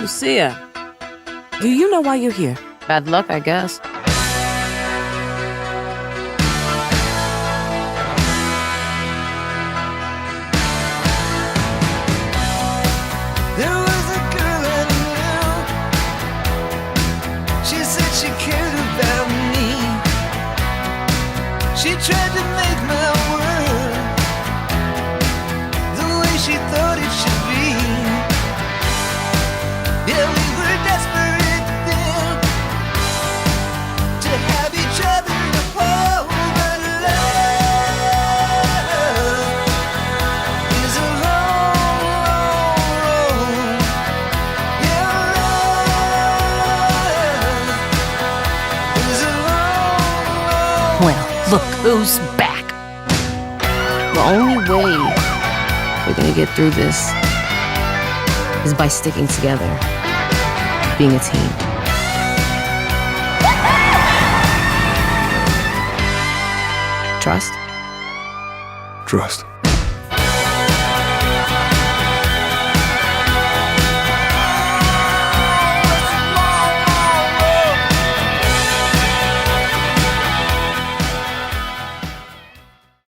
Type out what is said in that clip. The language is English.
Lucia, do you know why you're here? Bad luck, I guess. There was a girl I knew. She said she cared about me. She tried to make my Well, look who's back. The only way we're gonna get through this is by sticking together, being a team. Trust? Trust.